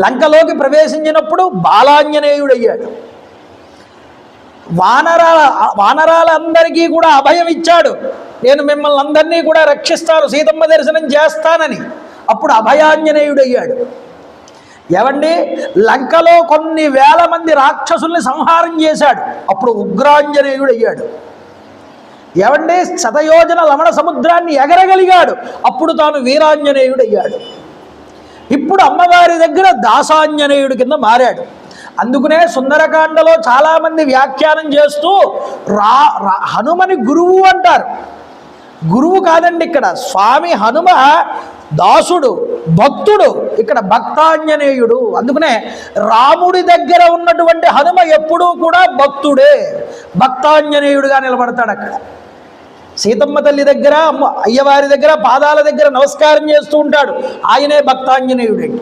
లంకలోకి ప్రవేశించినప్పుడు బాలాంజనేయుడయ్యాడు. వానరాల వానరాలందరికీ కూడా అభయం ఇచ్చాడు. నేను మిమ్మల్ని అందరినీ కూడా రక్షిస్తాను సీతమ్మ దర్శనం చేస్తానని. అప్పుడు అభయాంజనేయుడయ్యాడు. ఏమండి? లంకలో కొన్ని వేల మంది రాక్షసుల్ని సంహారం చేశాడు. అప్పుడు ఉగ్రాంజనేయుడయ్యాడు. ఏమండి? శతయోజన లవణ సముద్రాన్ని ఎగరగలిగాడు. అప్పుడు తాను వీరాంజనేయుడయ్యాడు. ఇప్పుడు అమ్మవారి దగ్గర దాసాంజనేయుడు కింద మారాడు. అందుకనే సుందరకాండలో చాలామంది వ్యాఖ్యానం చేస్తూ రా రా- హనుమని గురువు అంటారు. గురువు కాదండి ఇక్కడ స్వామి హనుమ దాసుడు భక్తుడు ఇక్కడ భక్తాంజనేయుడు. అందుకనే రాముడి దగ్గర ఉన్నటువంటి హనుమ ఎప్పుడూ కూడా భక్తుడే భక్తాంజనేయుడుగా నిలబడతాడు అక్కడ. సీతమ్మ తల్లి దగ్గర అయ్యవారి దగ్గర పాదాల దగ్గర నమస్కారం చేస్తూ ఉంటాడు. ఆయనే భక్తాంజనేయుడండి